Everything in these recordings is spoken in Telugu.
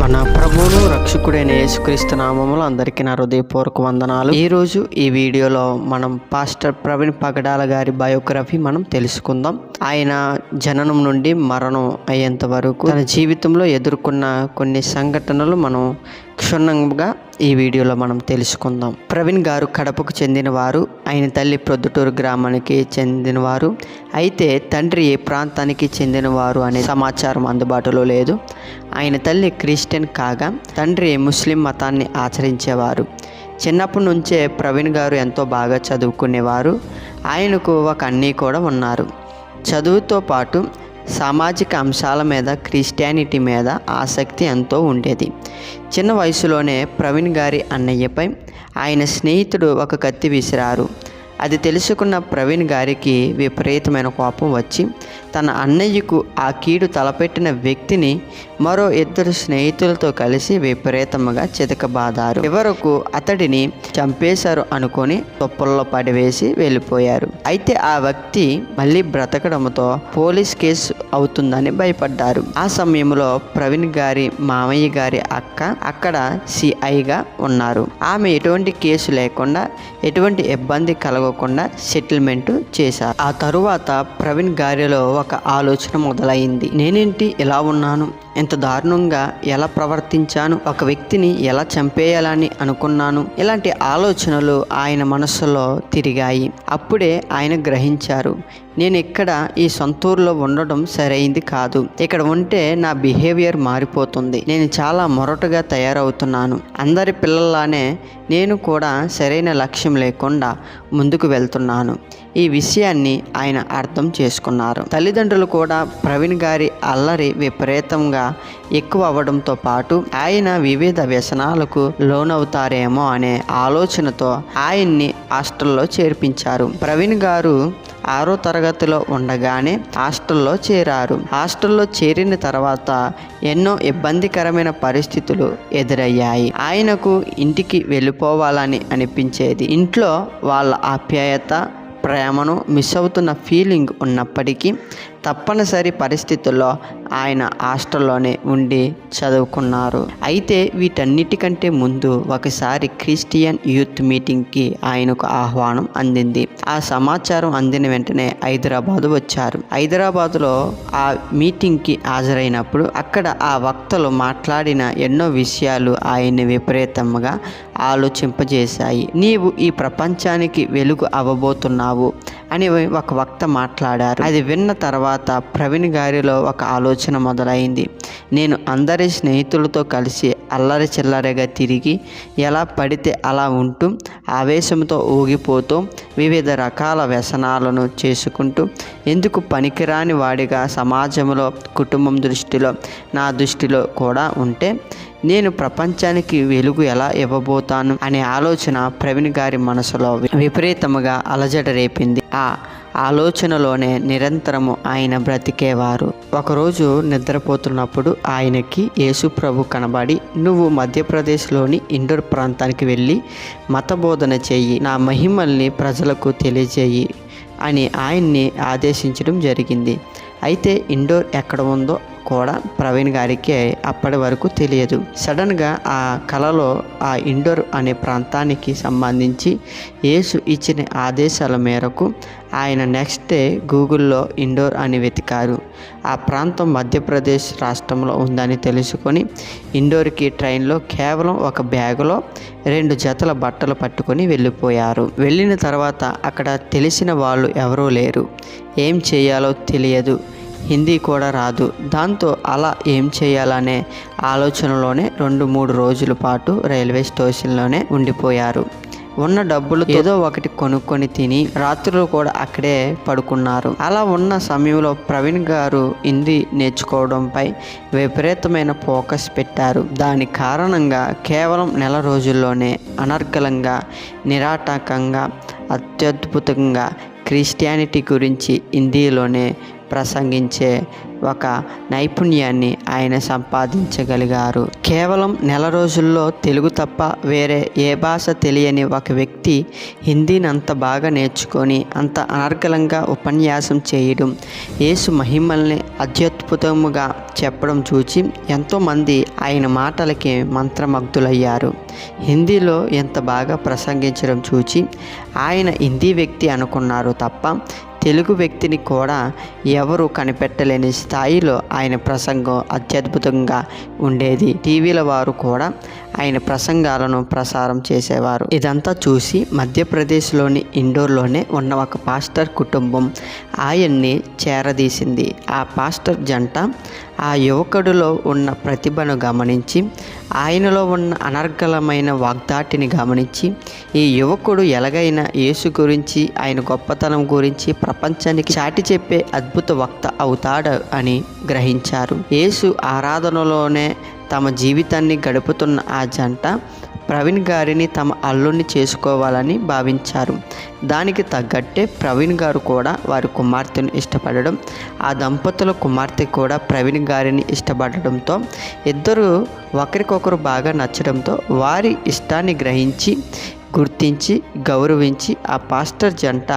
మన ప్రభువును రక్షకుడైన యేసుక్రీస్తు నామములు అందరికీ నా హృదయపూర్వక వందనాలు. ఈరోజు ఈ వీడియోలో మనం పాస్టర్ ప్రవీణ్ పగడాల గారి బయోగ్రఫీ మనం తెలుసుకుందాం. ఆయన జననం నుండి మరణం అయ్యేంత వరకు తన జీవితంలో ఎదుర్కొన్న కొన్ని సంఘటనలు మనం క్షుణ్ణంగా ఈ వీడియోలో మనం తెలుసుకుందాం. ప్రవీణ్ గారు కడపకు చెందినవారు ఆయన తల్లి ప్రొద్దుటూరు గ్రామానికి చెందినవారు. అయితే తండ్రి ఏ ప్రాంతానికి చెందినవారు అనే సమాచారం అందుబాటులో లేదు. ఆయన తల్లి క్రిస్టియన్ కాగా తండ్రి ముస్లిం మతాన్ని ఆచరించేవారు. చిన్నప్పటి నుంచే ప్రవీణ్ గారు ఎంతో బాగా చదువుకునేవారు. ఆయనకు ఒక అన్నీ కూడా ఉన్నారు. చదువుతో పాటు సామాజిక అంశాల మీద క్రిస్టియానిటీ మీద ఆసక్తి ఎంతో ఉండేది. చిన్న వయసులోనే ప్రవీణ్ గారి అన్నయ్యపై ఆయన స్నేహితుడు ఒక కత్తి విసిరారు. అది తెలుసుకున్న ప్రవీణ్ గారికి విపరీతమైన కోపం వచ్చి తన అన్నయ్యకు ఆ కీడు తలపెట్టిన వ్యక్తిని మరో ఇద్దరు స్నేహితులతో కలిసి విపరీతంగా చితకబాదారు. చివరకు అతడిని చంపేశారు అనుకొని తొప్పల్లో పడివేసి వెళ్ళిపోయారు. అయితే ఆ వ్యక్తి మళ్ళీ బ్రతకడంతో పోలీస్ కేసు అవుతుందని భయపడ్డారు. ఆ సమయంలో ప్రవీణ్ గారి మామయ్య గారి అక్క అక్కడ సిఐగా ఉన్నారు. ఆమె ఎటువంటి కేసు లేకుండా ఎటువంటి ఇబ్బంది కలగకుండా సెటిల్మెంట్ చేశారు. ఆ తరువాత ప్రవీణ్ గారిలో ఒక ఆలోచన మొదలైంది. నేనేంటి? ఇలా ఉన్నాను? ఎంత దారుణంగా? ఎలా ప్రవర్తించాను? ఒక వ్యక్తిని ఎలా చంపేయాలని అనుకున్నాను? ఇలాంటి ఆలోచనలు ఆయన మనస్సులో తిరిగాయి. అప్పుడే ఆయన గ్రహించారు నేను ఇక్కడ ఈ సొంతూరులో ఉండడం సరైంది కాదు. ఇక్కడ ఉంటే నా బిహేవియర్ మారిపోతుంది. నేను చాలా మొరటుగా తయారవుతున్నాను. అందరి పిల్లల్లానే నేను కూడా సరైన లక్ష్యం లేకుండా ముందుకు వెళ్తున్నాను. ఈ విషయాన్ని ఆయన అర్థం చేసుకున్నారు. తల్లిదండ్రులు కూడా ప్రవీణ్ గారి అల్లరి విపరీతంగా ఎక్కువ అవ్వడంతో పాటు ఆయన వివిధ వ్యసనాలకు లోనవుతారేమో అనే ఆలోచనతో ఆయన్ని హాస్టల్లో చేర్పించారు. ప్రవీణ్ గారు ఆరో తరగతిలో ఉండగానే హాస్టల్లో చేరారు. హాస్టల్లో చేరిన తర్వాత ఎన్నో ఇబ్బందికరమైన పరిస్థితులు ఎదురయ్యాయి. ఆయనకు ఇంటికి వెళ్ళిపోవాలని అనిపించేది. ఇంట్లో వాళ్ళ ఆప్యాయత ప్రేమను మిస్ అవుతున్న ఫీలింగ్ ఉన్నప్పటికీ తప్పనిసరి పరిస్థితుల్లో ఆయన హాస్టల్లోనే ఉండి చదువుకున్నారు. అయితే వీటన్నిటికంటే ముందు ఒకసారి క్రిస్టియన్ యూత్ మీటింగ్కి ఆయనకు ఆహ్వానం అందింది. ఆ సమాచారం అందిన వెంటనే హైదరాబాద్ వచ్చారు. హైదరాబాద్లో ఆ మీటింగ్కి హాజరైనప్పుడు అక్కడ ఆ వక్తలు మాట్లాడిన ఎన్నో విషయాలు ఆయన్ని విపరీతంగా ఆలోచింపజేశాయి. నీవు ఈ ప్రపంచానికి వెలుగు అవ్వబోతున్నావు. అని ఒక వక్త మాట్లాడారు. అది విన్న తర్వాత ప్రవీణ్ గారిలో ఒక ఆలోచన మొదలైంది. నేను అందరి స్నేహితులతో కలిసి అల్లరి చిల్లరగా తిరిగి ఎలా పడితే అలా ఉంటూ ఆవేశంతో ఊగిపోతూ వివిధ రకాల వ్యసనాలను చేసుకుంటూ ఎందుకు పనికిరాని వాడిగా సమాజంలో కుటుంబం దృష్టిలో నా దృష్టిలో కూడా ఉంటే నేను ప్రపంచానికి వెలుగు ఎలా ఇవ్వబోతాను అనే ఆలోచన ప్రవీణ్ గారి మనసులో విపరీతముగా అలజడ రేపింది. ఆ ఆలోచనలోనే నిరంతరము ఆయన బ్రతికేవారు. ఒకరోజు నిద్రపోతున్నప్పుడు ఆయనకి యేసు ప్రభు కనబడి నువ్వు మధ్యప్రదేశ్లోని ఇండోర్ ప్రాంతానికి వెళ్ళి మతబోధన చెయ్యి నా మహిమల్ని ప్రజలకు తెలియజేయి అని ఆయన్ని ఆదేశించడం జరిగింది. అయితే ఇండోర్ ఎక్కడ ఉందో కూడా ప్రవీణ్ గారికి అప్పటి వరకు తెలియదు. సడన్గా ఆ కళలో ఆ ఇండోర్ అనే ప్రాంతానికి సంబంధించి యేసు ఇచ్చిన ఆదేశాల మేరకు ఆయన నెక్స్ట్ డే గూగుల్లో ఇండోర్ అని వెతికారు. ఆ ప్రాంతం మధ్యప్రదేశ్ రాష్ట్రంలో ఉందని తెలుసుకొని ఇండోర్కి ట్రైన్లో కేవలం ఒక బ్యాగులో రెండు జతల బట్టలు పట్టుకొని వెళ్ళిపోయారు. వెళ్ళిన తర్వాత అక్కడ తెలిసిన వాళ్ళు ఎవరూ లేరు. ఏం చేయాలో తెలియదు. హిందీ కూడా రాదు. దాంతో అలా ఏం చేయాలనే ఆలోచనలోనే రెండు మూడు రోజుల పాటు రైల్వే స్టేషన్లోనే ఉండిపోయారు. ఉన్న డబ్బులు ఏదో ఒకటి కొనుక్కొని తిని రాత్రులు కూడా అక్కడే పడుకున్నారు. అలా ఉన్న సమయంలో ప్రవీణ్ గారు హిందీ నేర్చుకోవడంపై విపరీతమైన ఫోకస్ పెట్టారు. దాని కారణంగా కేవలం నెల రోజుల్లోనే అనర్గళంగా నిరాటకంగా అత్యద్భుతంగా క్రిస్టియానిటీ గురించి హిందీలోనే ప్రసంగించే ఒక నైపుణ్యాన్ని ఆయన సంపాదించగలిగారు. కేవలం నెల రోజుల్లో తెలుగు తప్ప వేరే ఏ భాష తెలియని ఒక వ్యక్తి హిందీని అంత బాగా నేర్చుకొని అంత అనర్గలంగా ఉపన్యాసం చేయడం యేసు మహిమల్ని అత్యద్భుతముగా చెప్పడం చూచి ఎంతోమంది ఆయన మాటలకి మంత్రమగ్ధులయ్యారు. హిందీలో ఎంత బాగా ప్రసంగించడం చూచి ఆయన హిందీ వ్యక్తి అనుకున్నారు తప్ప తెలుగు వ్యక్తిని కూడా ఎవరు కనిపెట్టలేని స్థాయిలో ఆయన ప్రసంగం అత్యద్భుతంగా ఉండేది. టీవీల వారు కూడా ఆయన ప్రసంగాలను ప్రసారం చేసేవారు. ఇదంతా చూసి మధ్యప్రదేశ్లోని ఇండోర్లోనే ఉన్న ఒక పాస్టర్ కుటుంబం ఆయన్ని చేరదీసింది. ఆ పాస్టర్ జంట ఆ యువకుడిలో ఉన్న ప్రతిభను గమనించి ఆయనలో ఉన్న అనర్గళమైన వాగ్దాటిని గమనించి ఈ యువకుడు ఎలాగైనా యేసు గురించి ఆయన గొప్పతనం గురించి ప్రపంచానికి చాటి చెప్పే అద్భుత వక్త అవుతాడు అని గ్రహించారు. యేసు ఆరాధనలోనే తమ జీవితాన్ని గడుపుతున్న ఆ జంట ప్రవీణ్ గారిని తమ అల్లుడిని చేసుకోవాలని భావించారు. దానికి తగ్గట్టే ప్రవీణ్ గారు కూడా వారి కుమార్తెను ఇష్టపడడం ఆ దంపతుల కుమార్తె కూడా ప్రవీణ్ గారిని ఇష్టపడడంతో ఇద్దరు ఒకరికొకరు బాగా నచ్చడంతో వారి ఇష్టాన్ని గ్రహించి గుర్తించి గౌరవించి ఆ పాస్టర్ జంట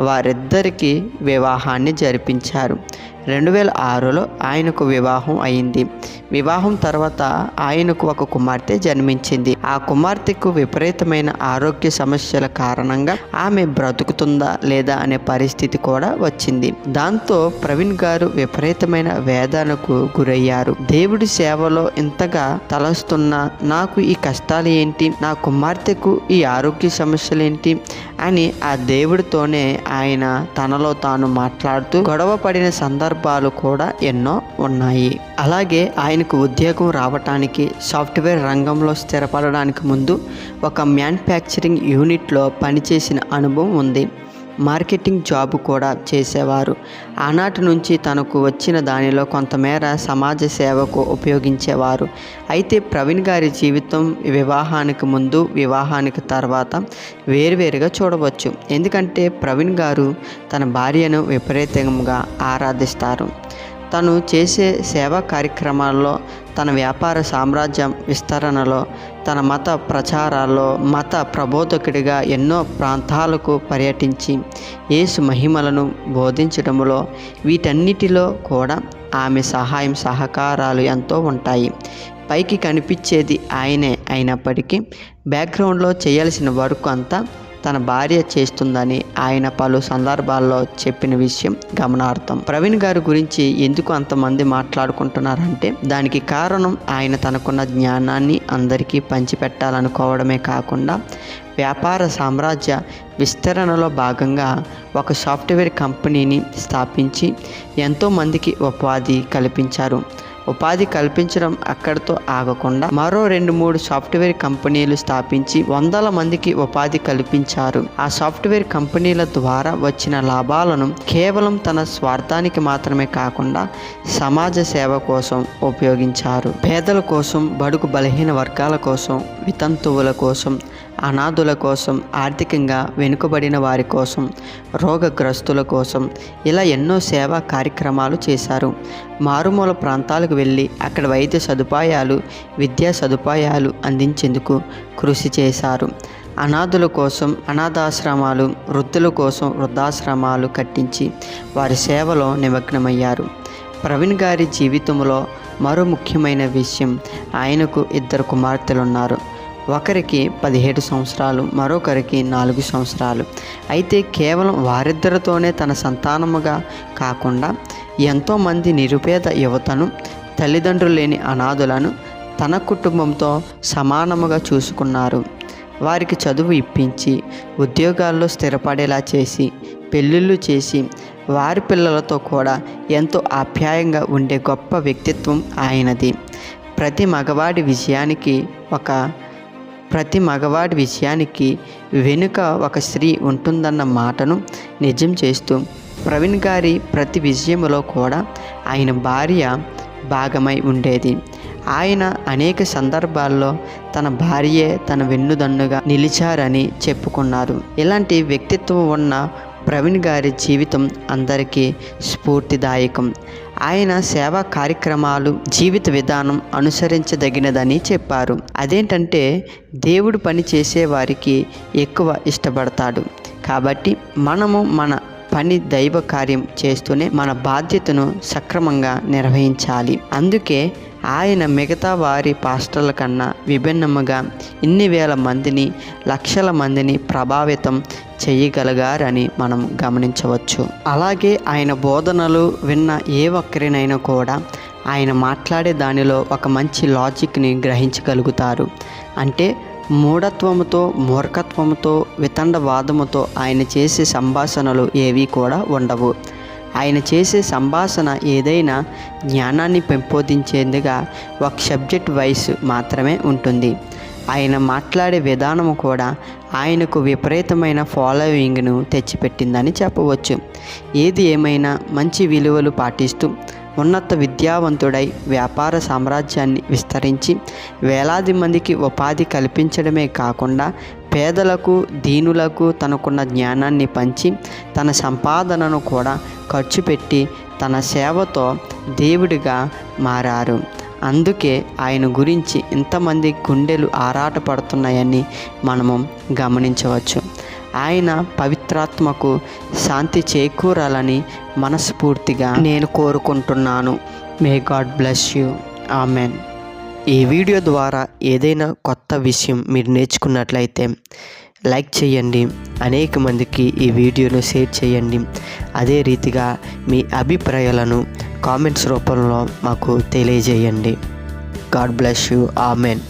వారిద్దరికీ వివాహాన్ని జరిపించారు. రెండు వేల ఆరులో ఆయనకు వివాహం అయింది. వివాహం తర్వాత ఆయనకు ఒక కుమార్తె జన్మించింది. ఆ కుమార్తెకు విపరీతమైన ఆరోగ్య సమస్యల కారణంగా ఆమె బ్రతుకుతుందా లేదా అనే పరిస్థితి కూడా వచ్చింది. దాంతో ప్రవీణ్ గారు విపరీతమైన వేదనకు గురయ్యారు. దేవుడి సేవలో ఇంతగా తలస్తున్న నాకు ఈ కష్టాలు ఏంటి? నా కుమార్తెకు ఈ ఆరోగ్య సమస్యలు ఏంటి? అని ఆ దేవుడితోనే ఆయన తనలో తాను మాట్లాడుతూ గొడవ పడిన సందర్భాలు కూడా ఎన్నో ఉన్నాయి. అలాగే ఆయనకు ఉద్యోగం రావటానికి సాఫ్ట్వేర్ రంగంలో స్థిరపడడానికి ముందు ఒక మ్యానుఫ్యాక్చరింగ్ యూనిట్లో పనిచేసిన అనుభవం ఉంది. మార్కెటింగ్ జాబ్ కూడా చేసేవారు. ఆనాటి నుంచి తనకు వచ్చిన దానిలో కొంతమేర సమాజ సేవకు ఉపయోగించేవారు. అయితే ప్రవీణ్ గారి జీవితం వివాహానికి ముందు వివాహానికి తర్వాత వేరువేరుగా చూడవచ్చు. ఎందుకంటే ప్రవీణ్ గారు తన భార్యను విపరీతంగా ఆరాధిస్తారు. తను చేసే సేవా కార్యక్రమాల్లో తన వ్యాపార సామ్రాజ్యం విస్తరణలో తన మత ప్రచారాల్లో మత ప్రబోధకుడిగా ఎన్నో ప్రాంతాలకు పర్యటించి యేసు మహిమలను బోధించడంలో వీటన్నిటిలో కూడా ఆమె సహాయం సహకారాలు ఎంతో ఉంటాయి. పైకి కనిపించేది ఆయనే అయినప్పటికీ బ్యాక్గ్రౌండ్లో చేయాల్సిన వర్క్ అంతా తన భార్య చేస్తుందని ఆయన పలు సందర్భాల్లో చెప్పిన విషయం గమనార్థం ప్రవీణ్ గారి గురించి ఎందుకు అంతమంది మాట్లాడుకుంటున్నారంటే దానికి కారణం ఆయన తనకున్న జ్ఞానాన్ని అందరికీ పంచిపెట్టాలనుకోవడమే కాకుండా వ్యాపార సామ్రాజ్య విస్తరణలో భాగంగా ఒక సాఫ్ట్వేర్ కంపెనీని స్థాపించి ఎంతోమందికి ఉపాధి కల్పించారు. ఉపాధి కల్పించడం అక్కడితో ఆగకుండా మరో రెండు మూడు సాఫ్ట్వేర్ కంపెనీలు స్థాపించి వందల మందికి ఉపాధి కల్పించారు. ఆ సాఫ్ట్వేర్ కంపెనీల ద్వారా వచ్చిన లాభాలను కేవలం తన స్వార్థానికి మాత్రమే కాకుండా సమాజ సేవ కోసం ఉపయోగించారు. పేదల కోసం బడుగు బలహీన వర్గాల కోసం వితంతువుల కోసం అనాథుల కోసం ఆర్థికంగా వెనుకబడిన వారి కోసం రోగగ్రస్తుల కోసం ఇలా ఎన్నో సేవా కార్యక్రమాలు చేశారు. మారుమూల ప్రాంతాలకు వెళ్ళి అక్కడ వైద్య సదుపాయాలు విద్యా సదుపాయాలు అందించేందుకు కృషి చేశారు. అనాథుల కోసం అనాథాశ్రమాలు వృద్ధుల కోసం వృద్ధాశ్రమాలు కట్టించి వారి సేవలో నిమగ్నమయ్యారు. ప్రవీణ్ గారి జీవితంలో మరో ముఖ్యమైన విషయం ఆయనకు ఇద్దరు కుమార్తెలు ఉన్నారు ఒకరికి పదిహేడు సంవత్సరాలు మరొకరికి నాలుగు సంవత్సరాలు. అయితే కేవలం వారిద్దరితోనే తన సంతానముగా కాకుండా ఎంతోమంది నిరుపేద యువతను తల్లిదండ్రులు లేని అనాథులను తన కుటుంబంతో సమానముగా చూసుకున్నారు. వారికి చదువు ఇప్పించి ఉద్యోగాల్లో స్థిరపడేలా చేసి పెళ్ళిళ్ళు చేసి వారి పిల్లలతో కూడా ఎంతో ఆప్యాయంగా ఉండే గొప్ప వ్యక్తిత్వం ఆయనది. ప్రతి మగవాడి విజయానికి ఒక ప్రతి మగవాడి విషయానికి వెనుక ఒక స్త్రీ ఉంటుందన్న మాటను నిజం చేస్తూ ప్రవీణ్ గారి ప్రతి విషయంలో కూడా ఆయన భార్య భాగమై ఉండేది. ఆయన అనేక సందర్భాల్లో తన భార్యే తన వెన్నుదన్నుగా నిలిచారని చెప్పుకున్నారు. ఇలాంటి వ్యక్తిత్వం ఉన్న ప్రవీణ్ గారి జీవితం అందరికీ స్ఫూర్తిదాయకం. ఆయన సేవా కార్యక్రమాలు జీవిత విధానం అనుసరించదగినదని చెప్పారు. అదేంటంటే దేవుడు పని చేసేవారికి ఎక్కువ ఇష్టపడతాడు. కాబట్టి మనము మన పని దైవ కార్యం చేస్తూనే మన బాధ్యతను సక్రమంగా నిర్వహించాలి. అందుకే ఆయన మిగతా వారి పాస్టర్ల కన్నా విభిన్నముగా ఇన్ని వేల మందిని లక్షల మందిని ప్రభావితం చేయగలిగారని మనం గమనించవచ్చు. అలాగే ఆయన బోధనలు విన్న ఏ ఒక్కరినైనా కూడా ఆయన మాట్లాడే దానిలో ఒక మంచి లాజిక్ని గ్రహించగలుగుతారు. అంటే మూఢత్వముతో మూర్ఖత్వముతో వితండవాదముతో ఆయన చేసే సంభాషణలు ఏవి కూడా ఉండవు. ఆయన చేసే సంభాషణ ఏదైనా జ్ఞానాన్ని పెంపొందించేందుగా ఒక సబ్జెక్ట్ వైస్ మాత్రమే ఉంటుంది. ఆయన మాట్లాడే విధానము కూడా ఆయనకు విపరీతమైన ఫాలోయింగ్ను తెచ్చిపెట్టిందని చెప్పవచ్చు. ఏది ఏమైనా మంచి విలువలు పాటిస్తూ ఉన్నత విద్యావంతుడై వ్యాపార సామ్రాజ్యాన్ని విస్తరించి వేలాది మందికి ఉపాధి కల్పించడమే కాకుండా పేదలకు దీనులకు తనకున్న జ్ఞానాన్ని పంచి తన సంపాదనను కూడా ఖర్చు పెట్టి తన సేవతో దేవుడిగా మారారు. అందుకే ఆయన గురించి ఇంతమంది గుండెలు ఆరాటపడుతున్నాయని మనము గమనించవచ్చు. ఆయన పవిత్రాత్మకు శాంతి చేకూరాలని మనస్ఫూర్తిగా నేను కోరుకుంటున్నాను. May god bless you amen ఈ వీడియో ద్వారా ఏదైనా కొత్త విషయం మీరు నేర్చుకున్నట్లయితే లైక్ చేయండి. అనేక మందికి ఈ వీడియోను షేర్ చేయండి. అదే రీతిగా మీ అభిప్రాయాలను కామెంట్స్ రూపంలో మాకు తెలియజేయండి. God bless you amen